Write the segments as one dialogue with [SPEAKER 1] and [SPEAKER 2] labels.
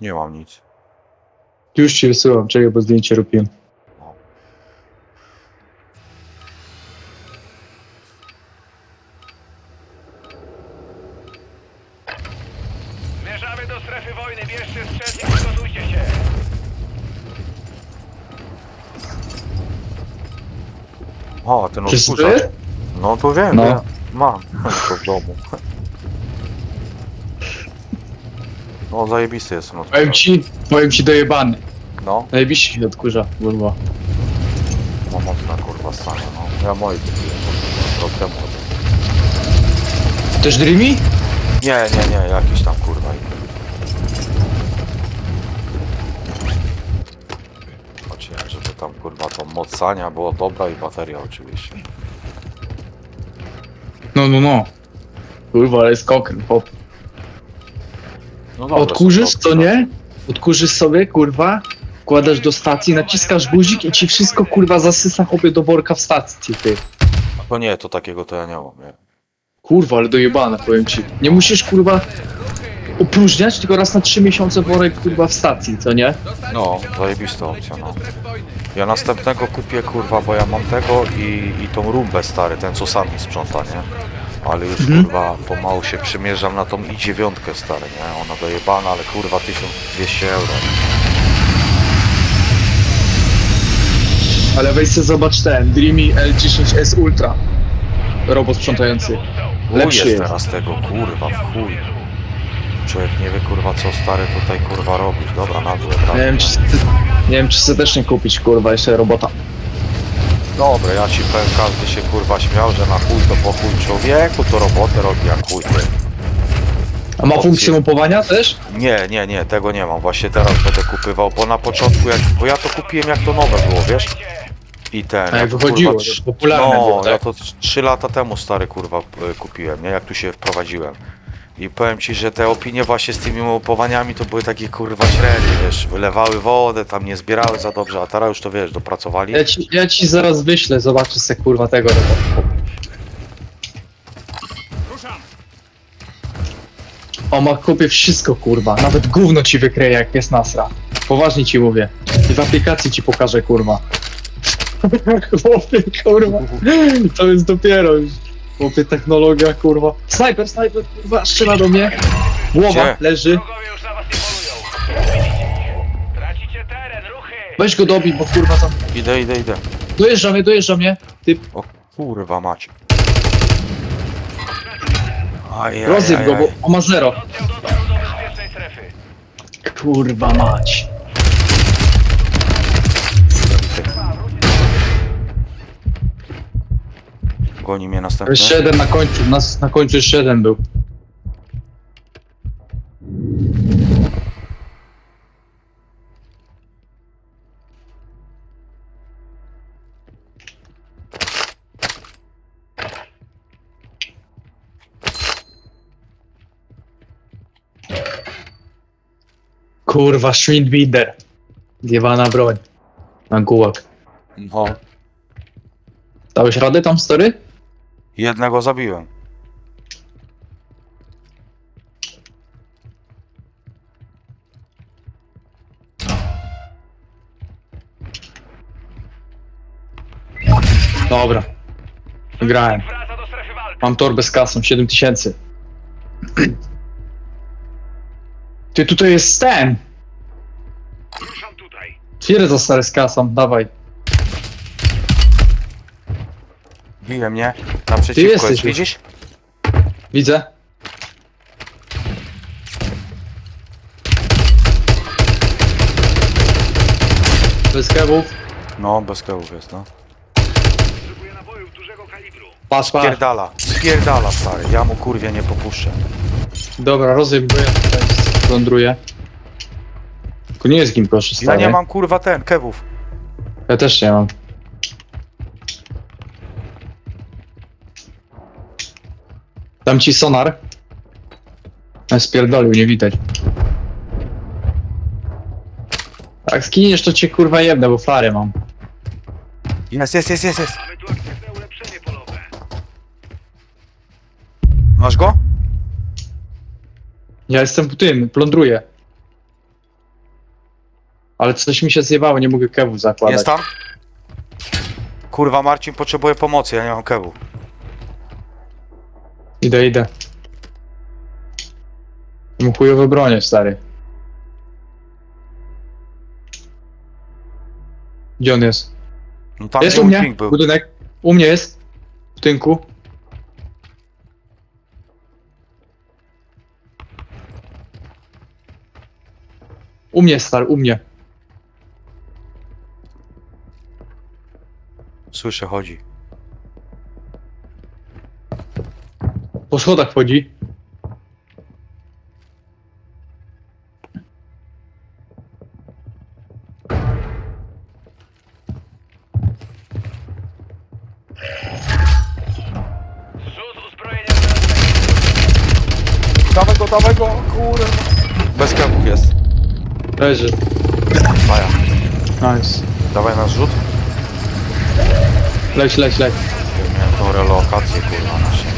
[SPEAKER 1] Nie mam nic.
[SPEAKER 2] Już ci wysyłam, czekaj, bo zdjęcie robiłem.
[SPEAKER 3] Zmierzamy do strefy wojny, bierzcie i przygotujcie się.
[SPEAKER 1] O, ten
[SPEAKER 2] Wszyscy?
[SPEAKER 1] odkurzacz. No to wiem,
[SPEAKER 2] No.
[SPEAKER 1] no. mam. To w domu. No zajebisty jest ten
[SPEAKER 2] Powiem
[SPEAKER 1] odkurzacz.
[SPEAKER 2] ci, powiem ci dojebany.
[SPEAKER 1] No,
[SPEAKER 2] Najbliższy się odkurza, kurwa.
[SPEAKER 1] ma mocna kurwa stanie, no. Ja moi kupiłem rok temu.
[SPEAKER 2] Też Dreamy?
[SPEAKER 1] Nie, nie, nie, jakiś tam kurwa inny. Chodzi, żeby tam kurwa to moc sania było dobra i bateria oczywiście.
[SPEAKER 2] No, no, no. Kurwa, ale jest kokrem, hop.
[SPEAKER 1] No dobra,
[SPEAKER 2] Odkurzysz, co nie? Odkurzysz sobie, kurwa, wkładasz do stacji, naciskasz guzik i ci wszystko, kurwa, zasysa chłopie do worka w stacji, ty.
[SPEAKER 1] To nie, to takiego to ja nie mam, nie.
[SPEAKER 2] Kurwa, ale dojebane, powiem ci. Nie musisz, kurwa, opróżniać, tylko raz na trzy miesiące worek, kurwa, w stacji, co nie?
[SPEAKER 1] No, zajebista opcja, no. Ja następnego kupię, kurwa, bo ja mam tego i, i tą rumbę stary, ten co sami sprząta, nie? Ale już,
[SPEAKER 2] Mhm.
[SPEAKER 1] kurwa, pomału się przymierzam na tą i dziewiątkę stary, nie? Ona dojebana, ale kurwa 1200 euro.
[SPEAKER 2] Ale weź sobie zobacz ten, Dreamy L10S Ultra. Robot sprzątający. Lepszy
[SPEAKER 1] jest
[SPEAKER 2] jest.
[SPEAKER 1] teraz tego, kurwa, w chuj. Człowiek nie wie, kurwa, co stary tutaj, kurwa, robisz. Dobra, na dół,
[SPEAKER 2] Nie wiem, czy, nie wiem, czy sobie też nie kupić, kurwa, jeszcze robota.
[SPEAKER 1] Dobra, ja ci powiem, każdy się, kurwa, śmiał, że na chuj to po chuj człowieku, to robotę robi jak chuj. ty.
[SPEAKER 2] A ma funkcję mopowania też?
[SPEAKER 1] Nie, nie, nie, tego nie mam. Właśnie teraz będę kupywał, bo na początku, jak, bo ja to kupiłem jak to nowe było, wiesz? I ten.
[SPEAKER 2] A jak wychodziło,
[SPEAKER 1] kurwa,
[SPEAKER 2] to
[SPEAKER 1] trz-
[SPEAKER 2] popularne
[SPEAKER 1] no,
[SPEAKER 2] było, tak?
[SPEAKER 1] ja to 3 lata temu stary kurwa kupiłem, nie? Jak tu się wprowadziłem. I powiem ci, że te opinie właśnie z tymi mopowaniami to były takie kurwa średnie, wiesz, wylewały wodę, tam nie zbierały za dobrze, a teraz już to wiesz, dopracowali.
[SPEAKER 2] Ja ci, ja ci zaraz wyślę, zobaczysz se kurwa tego robota. O ma kupię wszystko kurwa, nawet gówno ci wykryje jak jest nasra. Poważnie ci mówię. I w aplikacji ci pokażę kurwa. Chłopie kurwa, to jest dopiero już. Chłopie technologia kurwa. Snajper, snajper kurwa, strzela do mnie. Głowa
[SPEAKER 1] Gdzie?
[SPEAKER 2] leży.
[SPEAKER 3] Wrogowie już na was nie polują. Widzicie ich. Tracicie teren, ruchy.
[SPEAKER 2] Weź go dobij, bo kurwa tam.
[SPEAKER 1] Idę, idę, idę.
[SPEAKER 2] Dojeżdża mnie, dojeżdża mnie. Ty
[SPEAKER 1] O kurwa mać. Aj, aj,
[SPEAKER 2] rozjeb
[SPEAKER 1] aj,
[SPEAKER 2] go, bo on ma zero.
[SPEAKER 3] Oddział dotarł do bezpiecznej strefy.
[SPEAKER 2] Kurwa mać.
[SPEAKER 1] Goni mnie następny.
[SPEAKER 2] Jeszcze jeden na końcu, nas na końcu jeszcze jeden był. Kurwa, Schwindbinder. Zjebana broń. Na gułak.
[SPEAKER 1] No,
[SPEAKER 2] Dałeś radę tam, story?
[SPEAKER 1] Jednego zabiłem.
[SPEAKER 2] Dobra. Grałem.
[SPEAKER 3] Wraca do strefy walki.
[SPEAKER 2] Mam torbę z kasą, 7000. Ty, tutaj jest ten.
[SPEAKER 3] Ruszam tutaj.
[SPEAKER 2] Twierdza stary z kasą, dawaj.
[SPEAKER 1] Bije mnie. Naprzeciwko
[SPEAKER 2] jesteś
[SPEAKER 1] jest,
[SPEAKER 2] już.
[SPEAKER 1] widzisz?
[SPEAKER 2] Widzę. Bez kebów.
[SPEAKER 1] No, bez kełów jest, no.
[SPEAKER 3] Potrzebuję nabojów dużego kalibru.
[SPEAKER 2] Patrz, patrz.
[SPEAKER 1] Spierdala, spierdala stary, ja mu kurwie nie popuszczę.
[SPEAKER 2] Dobra, rozejm go, ja tutaj. Tylko nie jest kim proszę,
[SPEAKER 1] Ja
[SPEAKER 2] stary.
[SPEAKER 1] nie mam kurwa ten, kewów.
[SPEAKER 2] Ja też nie mam. Dam ci sonar. Ja spierdolił, nie widać. Jak skiniesz, to cię kurwa jebnę, bo flary mam.
[SPEAKER 1] Jest, jest, jest, jest, jest.
[SPEAKER 3] Mamy tu aktywne ulepszenie polowe.
[SPEAKER 1] Masz go?
[SPEAKER 2] Ja jestem tym, plądruję. Ale coś mi się zjebało, nie mogę kewów zakładać.
[SPEAKER 1] Jest tam? Kurwa, Marcin potrzebuje pomocy, ja nie mam kewu.
[SPEAKER 2] Idę, idę. Mam chujowe bronie, stary. Gdzie on jest?
[SPEAKER 1] No tam
[SPEAKER 2] jest
[SPEAKER 1] gdzie
[SPEAKER 2] u mnie,
[SPEAKER 1] był.
[SPEAKER 2] budynek. U mnie jest. W tynku. U mnie, stary, u mnie.
[SPEAKER 1] Słyszę, chodzi.
[SPEAKER 2] Po schodach chodzi.
[SPEAKER 3] Zrzut uzbrojenia
[SPEAKER 1] Dawaj go, dawaj go, kurwa. Bez kewów jest.
[SPEAKER 2] Leży.
[SPEAKER 1] Maja,
[SPEAKER 2] Nice.
[SPEAKER 1] dawaj na zrzut.
[SPEAKER 2] Leć, leć, leć.
[SPEAKER 1] Miałem tą relokację, kurwa, na szczęście.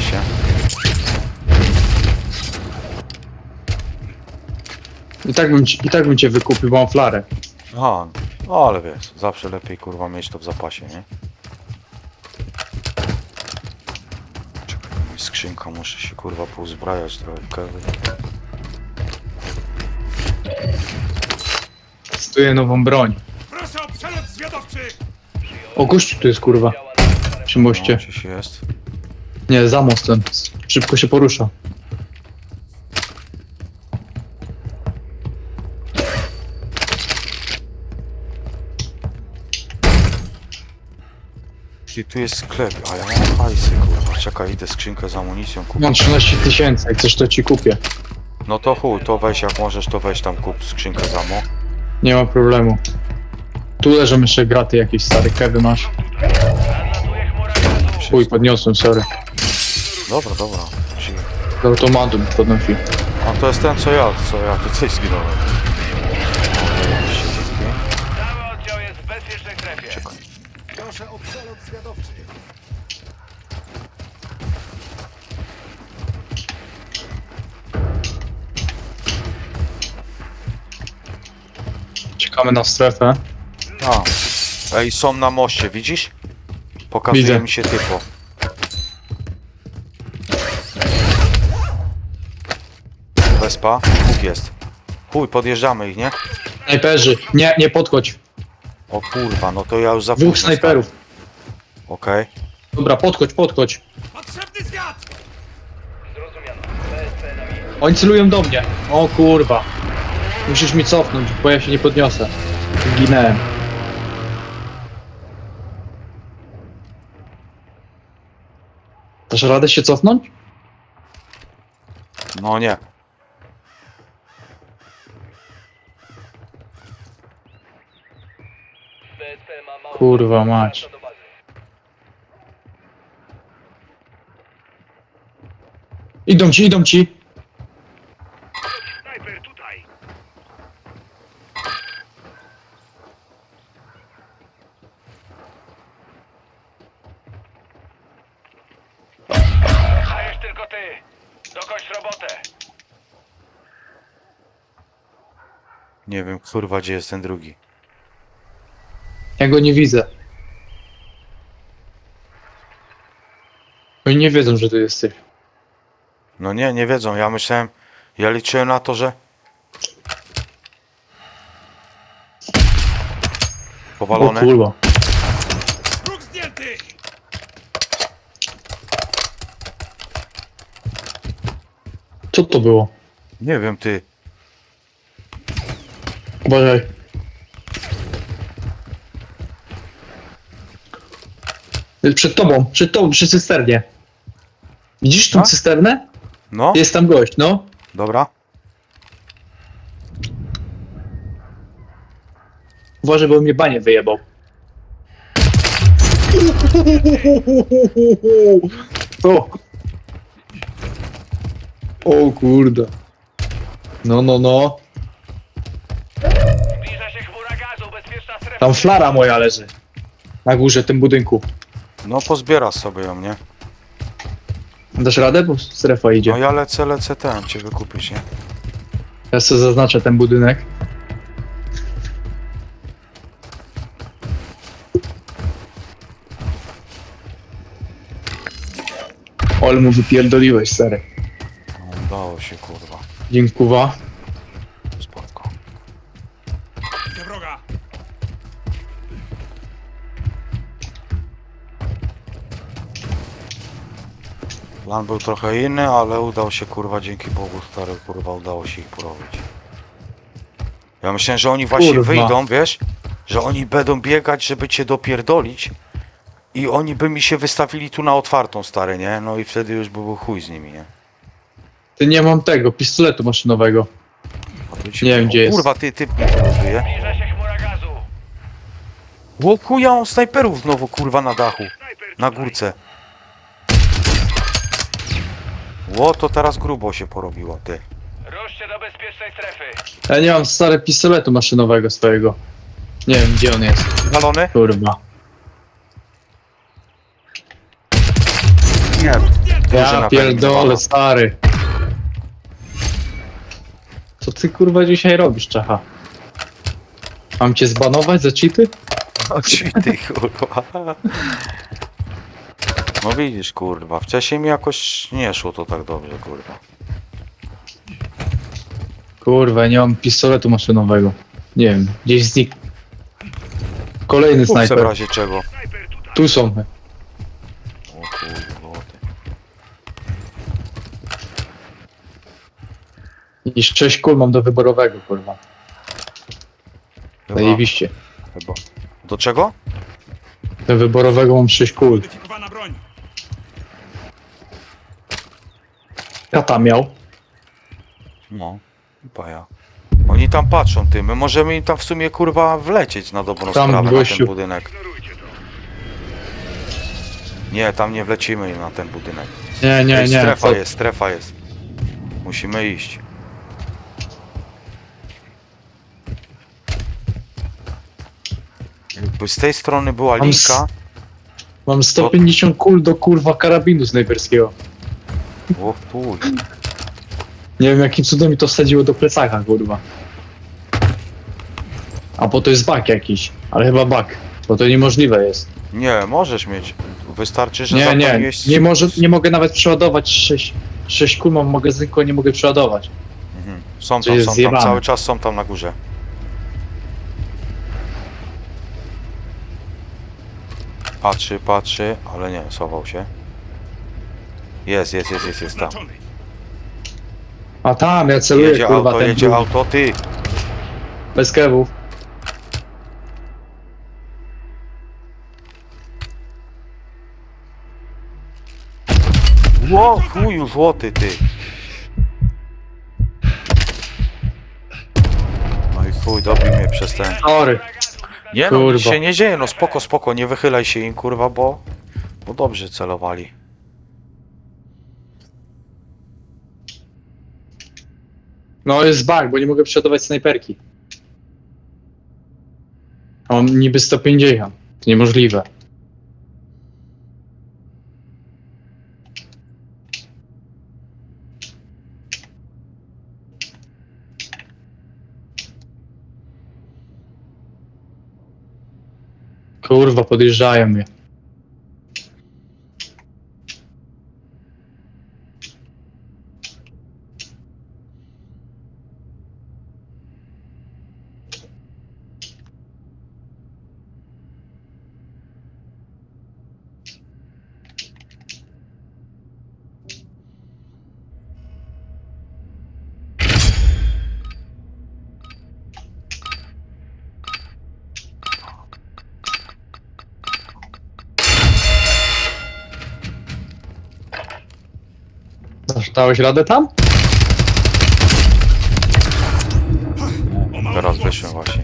[SPEAKER 2] I tak bym, ci- i tak bym cię wykupił, bo mam flarę.
[SPEAKER 1] Aha, no ale wiesz, zawsze lepiej, kurwa, mieć to w zapasie, nie? Czekaj, jest skrzynka, muszę się, kurwa, pouzbrajać trochę.
[SPEAKER 2] Testuję nową broń.
[SPEAKER 3] Proszę o przelot zwiadowczy!
[SPEAKER 2] O, gościu tu jest, kurwa. Przy moście.
[SPEAKER 1] No, gdzieś jest.
[SPEAKER 2] Nie, za mostem. Szybko się porusza.
[SPEAKER 1] Tu jest sklep, a ja mam hajsy, kurwa. Czekaj, idę skrzynkę z amunicją kupić.
[SPEAKER 2] Mam 13 tysięcy, jak coś to ci kupię.
[SPEAKER 1] No to chuj, to weź jak możesz, to weź tam kup skrzynkę z ammo.
[SPEAKER 2] Nie ma problemu. Tu leżą jeszcze graty jakieś stare kewy masz. Chuj, podniosłem, sorry.
[SPEAKER 1] Dobra, dobra. Czyli-
[SPEAKER 2] Z automatu podnosi.
[SPEAKER 1] A to jest ten co ja, co ja tu coś zginąłem.
[SPEAKER 2] Na strefę.
[SPEAKER 1] A. Ej, są na moście, widzisz? Pokazuje
[SPEAKER 2] Widzę.
[SPEAKER 1] mi się typo. Wespa, dwóch jest. Chuj, podjeżdżamy ich, nie?
[SPEAKER 2] Snajperzy! Nie, nie podchodź.
[SPEAKER 1] O kurwa, no to ja już za
[SPEAKER 2] Dwóch
[SPEAKER 1] późno
[SPEAKER 2] snajperów.
[SPEAKER 1] stałem. Okej.
[SPEAKER 2] Dobra, podchodź, podchodź.
[SPEAKER 3] Potrzebny zwiat!
[SPEAKER 2] Oni celują do mnie. O kurwa. Musisz mi cofnąć, bo ja się nie podniosę. Zginęłem. Dasz radę się cofnąć?
[SPEAKER 1] No nie.
[SPEAKER 2] Kurwa mać. Idą ci, idą ci.
[SPEAKER 3] Snajper tutaj! Dajesz tylko ty! Dokończ robotę!
[SPEAKER 1] Nie wiem, kurwa, gdzie jest ten drugi.
[SPEAKER 2] Ja go nie widzę. Oni nie wiedzą, że tu jesteś.
[SPEAKER 1] No nie, nie wiedzą. Ja myślałem, ja liczyłem na to, że...
[SPEAKER 2] O
[SPEAKER 1] Powalone.
[SPEAKER 2] kurwa.
[SPEAKER 3] Róg zdjęty!
[SPEAKER 2] Co to było?
[SPEAKER 1] Nie wiem, ty.
[SPEAKER 2] Uważaj. Przed tobą, przed tobą, przy cysternie. Widzisz tą
[SPEAKER 1] A?
[SPEAKER 2] cysternę?
[SPEAKER 1] No,
[SPEAKER 2] Jest tam gość, no.
[SPEAKER 1] dobra.
[SPEAKER 2] Uważaj, bo mnie banie wyjebał. O. o kurde. No, no, no. Tam flara moja leży. Na górze, tym budynku.
[SPEAKER 1] No pozbiera sobie ją, nie?
[SPEAKER 2] Dasz radę? Bo strefa idzie.
[SPEAKER 1] No ja lecę, lecę ten, cię wykupić, nie?
[SPEAKER 2] Ja sobie zaznaczę ten budynek. Ol mu wypierdoliłeś, stary.
[SPEAKER 1] No, udało się, kurwa.
[SPEAKER 4] Dziękuwa.
[SPEAKER 1] Plan był trochę inny, ale udał się kurwa dzięki Bogu stary kurwa udało się ich porobić. Ja myślałem, że oni właśnie
[SPEAKER 2] Kurwa.
[SPEAKER 1] wyjdą, wiesz? Że oni będą biegać, żeby cię dopierdolić. I oni by mi się wystawili tu na otwartą stary, nie? No i wtedy już by był chuj z nimi, nie?
[SPEAKER 2] Ty nie mam tego, pistoletu maszynowego.
[SPEAKER 1] A tu ci-
[SPEAKER 2] Nie wiem,
[SPEAKER 1] o,
[SPEAKER 2] gdzie jest.
[SPEAKER 1] Kurwa, ty typ mnie poluzuje.
[SPEAKER 3] Zbliża się chmura gazu.
[SPEAKER 1] Ło chuja, on snajperów znowu kurwa na dachu. Na górce. Ło, to teraz grubo się porobiło, ty.
[SPEAKER 3] Ruszcie do bezpiecznej strefy.
[SPEAKER 2] Ja nie mam stare pistoletu maszynowego swojego. Nie wiem, gdzie on jest.
[SPEAKER 1] Walony?
[SPEAKER 2] Kurwa.
[SPEAKER 1] Nie.
[SPEAKER 2] Ja pierdolę, stary. Co ty kurwa dzisiaj robisz, czacha? Mam cię zbanować za cheaty?
[SPEAKER 1] No ci ty kurwa. No widzisz kurwa, wcześniej mi jakoś nie szło to tak dobrze kurwa.
[SPEAKER 2] Kurwa, nie mam pistoletu maszynowego. Nie wiem, gdzieś znikł. Kolejny
[SPEAKER 1] Kup se w
[SPEAKER 2] snajper.
[SPEAKER 1] razie czego.
[SPEAKER 2] Tu są.
[SPEAKER 1] O kurwa, ty.
[SPEAKER 2] I 6 kul mam do wyborowego, kurwa.
[SPEAKER 1] Chyba,
[SPEAKER 2] Zajebiście.
[SPEAKER 1] chyba. Do czego?
[SPEAKER 2] Do wyborowego mam 6 kul.
[SPEAKER 4] Modyfikowana broń!
[SPEAKER 2] Kata miał.
[SPEAKER 1] No, paja. Oni tam patrzą ty, my możemy im tam w sumie kurwa wlecieć na dobrą
[SPEAKER 2] Tam,
[SPEAKER 1] sprawę na
[SPEAKER 2] gościu.
[SPEAKER 1] ten budynek. Nie, tam nie wlecimy im na ten budynek.
[SPEAKER 2] Nie, nie,
[SPEAKER 1] Ej,
[SPEAKER 2] nie.
[SPEAKER 1] strefa jest, strefa jest. Musimy iść. Jakby z tej strony była
[SPEAKER 2] Mam s-
[SPEAKER 1] linka.
[SPEAKER 2] Mam 150 kul do kurwa karabinu snajperskiego.
[SPEAKER 1] O chuj.
[SPEAKER 2] Nie wiem jakim cudem mi to wsadziło do plecaka, kurwa. A po to jest bak jakiś, ale chyba bak, bo to niemożliwe jest.
[SPEAKER 1] Nie, możesz mieć. Wystarczy, że
[SPEAKER 2] Nie, nie,
[SPEAKER 1] zapomniałeś-
[SPEAKER 2] nie, może, nie mogę nawet przeładować 6, 6 kul mam w magazynku, a nie mogę przeładować.
[SPEAKER 1] Mhm. Są
[SPEAKER 2] To
[SPEAKER 1] tam,
[SPEAKER 2] jest
[SPEAKER 1] są tam,
[SPEAKER 2] zjebane.
[SPEAKER 1] cały czas są tam na górze. Patrzy, patrzy, ale nie, schował się. Jest, jest, jest, jest, jest tam.
[SPEAKER 2] A tam, ja celuję,
[SPEAKER 1] Jedzie
[SPEAKER 2] kurwa,
[SPEAKER 1] auto,
[SPEAKER 2] ten
[SPEAKER 1] jedzie
[SPEAKER 2] tu,
[SPEAKER 1] auto, ty!
[SPEAKER 2] bez kewów.
[SPEAKER 1] Ło, chuju złoty, ty! No i chuj, dobił mnie przez ten...
[SPEAKER 2] Sorry.
[SPEAKER 1] Nie no, nic
[SPEAKER 2] Kurwa.
[SPEAKER 1] się nie dzieje, no spoko, spoko, nie wychylaj się im, kurwa, bo... Bo dobrze celowali.
[SPEAKER 2] No jest bug, bo nie mogę przeładować snajperki. Mam niby 150. To niemożliwe. Kurwa, podjeżdżają mnie. Dałeś radę tam?
[SPEAKER 1] Teraz wyszłem właśnie.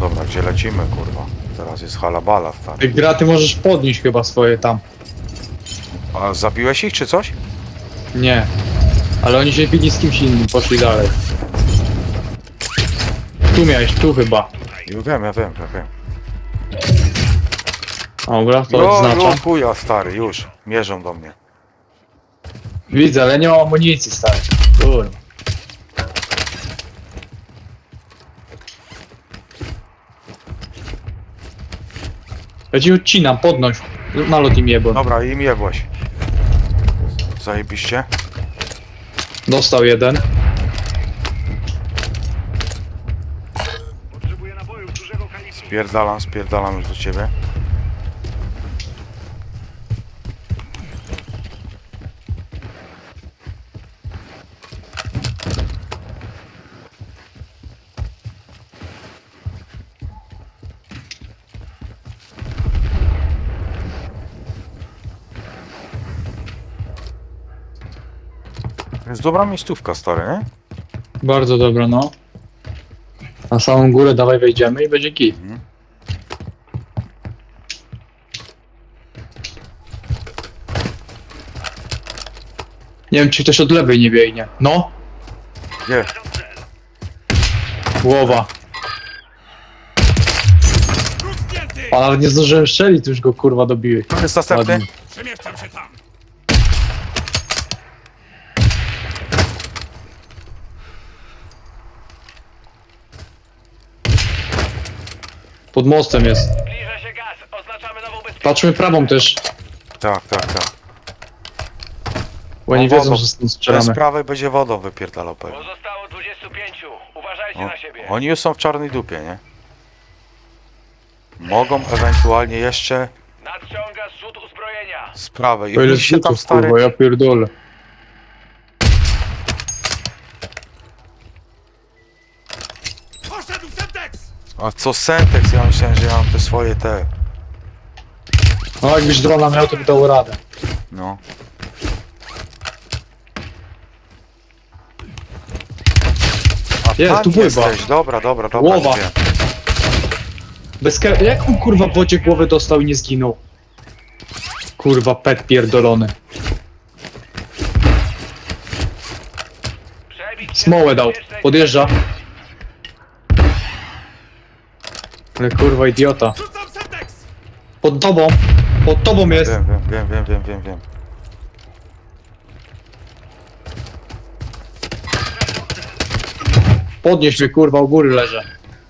[SPEAKER 1] Dobra, gdzie lecimy, kurwa? Teraz jest halabala, stary.
[SPEAKER 2] Ty gra, ty możesz podnieść chyba swoje tam.
[SPEAKER 1] A zabiłeś ich, czy coś?
[SPEAKER 2] Nie. Ale oni się bili z kimś innym, poszli dalej. Tu miałeś, tu chyba.
[SPEAKER 1] Ja wiem, ja wiem, ja wiem.
[SPEAKER 2] Dobra, to
[SPEAKER 1] No,
[SPEAKER 2] odznaczam.
[SPEAKER 1] lukuja no, stary, już. Mierzą do mnie.
[SPEAKER 2] Widzę, ale nie ma amunicji stary. Kurwa. Ja ci odcinam, podnoś. Nalot im jebłem.
[SPEAKER 1] Dobra, im jebłeś. Zajebiście.
[SPEAKER 2] Dostał jeden.
[SPEAKER 1] Spierdalam, spierdalam już do ciebie. Jest dobra miejscówka, stary, nie?
[SPEAKER 2] Bardzo dobra, no. Na samą górę dawaj wejdziemy i będzie kit.
[SPEAKER 1] Mhm.
[SPEAKER 2] Nie wiem, czy ktoś od lewej nie biegnie. No,
[SPEAKER 1] Gdzie?
[SPEAKER 2] głowa. A nawet nie zdążyłem strzelić, już go kurwa dobiły.
[SPEAKER 1] To jest następny?
[SPEAKER 2] Ładnie.
[SPEAKER 4] Przemieszczam się tam.
[SPEAKER 2] Pod mostem jest.
[SPEAKER 3] Zbliża się gaz. Oznaczamy nową.
[SPEAKER 2] Patrzmy prawą też,
[SPEAKER 1] Tak, tak, tak.
[SPEAKER 2] bo nie
[SPEAKER 1] O,
[SPEAKER 2] wiedzą, że stąd
[SPEAKER 1] Ten z prawej będzie wodą wypierdalał pewnie.
[SPEAKER 3] Pozostało 25. Uważajcie
[SPEAKER 1] O,
[SPEAKER 3] na siebie.
[SPEAKER 1] oni już są w czarnej dupie, nie? Mogą ewentualnie jeszcze
[SPEAKER 3] Nadciąga zrzut uzbrojenia.
[SPEAKER 1] z prawej.
[SPEAKER 2] Ile
[SPEAKER 1] się tam stary...
[SPEAKER 2] kurwa, ja pierdolę.
[SPEAKER 1] A co Sentex? Ja myślałem, że ja mam te swoje te...
[SPEAKER 2] No jakbyś drona miał, to by dało radę.
[SPEAKER 1] No. A
[SPEAKER 2] Jest,
[SPEAKER 1] tam
[SPEAKER 2] tu pływa.
[SPEAKER 1] jesteś. Dobra, dobra, dobra.
[SPEAKER 2] Głowa.
[SPEAKER 1] wiem.
[SPEAKER 2] Bez Jak on kurwa w wodzie głowę dostał i nie zginął? Kurwa, pet pierdolony.
[SPEAKER 3] Przebić się
[SPEAKER 2] Smołę dał.
[SPEAKER 3] bezpiecznej
[SPEAKER 2] Podjeżdża. Ale kurwa, idiota. Pod tobą. Pod tobą jest.
[SPEAKER 1] Wiem, wiem, wiem, wiem, wiem, wiem, wiem.
[SPEAKER 2] Podnieś mnie kurwa, u góry leżę.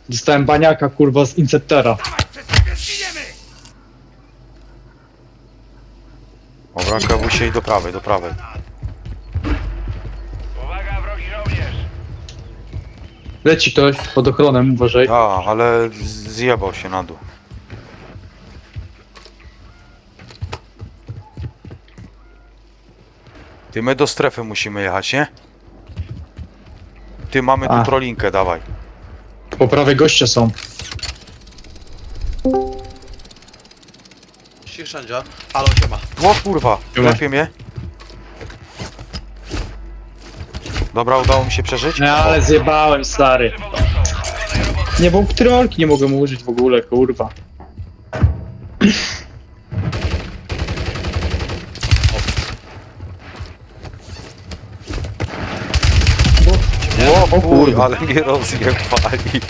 [SPEAKER 2] Dostałem baniaka kurwa z Inceptera.
[SPEAKER 1] Dobra, kawuj się i do prawej, do prawej.
[SPEAKER 2] Leci ktoś pod ochronem, uważaj.
[SPEAKER 1] A, ale zjebał się na dół. Ty, my do strefy musimy jechać, nie? Ty, mamy tu
[SPEAKER 2] A.
[SPEAKER 1] trolinkę, dawaj.
[SPEAKER 2] Po prawej goście są.
[SPEAKER 5] Cześć Sędzia. Halo, siema.
[SPEAKER 1] O kurwa,
[SPEAKER 2] Siema.
[SPEAKER 1] mnie. Dobra, udało mi się przeżyć?
[SPEAKER 2] Nie, ale zjebałem, stary. Nie, bo trolki nie mogłem użyć w ogóle, kurwa.
[SPEAKER 1] O,
[SPEAKER 2] O kurwa.
[SPEAKER 1] ale mnie rozjebali.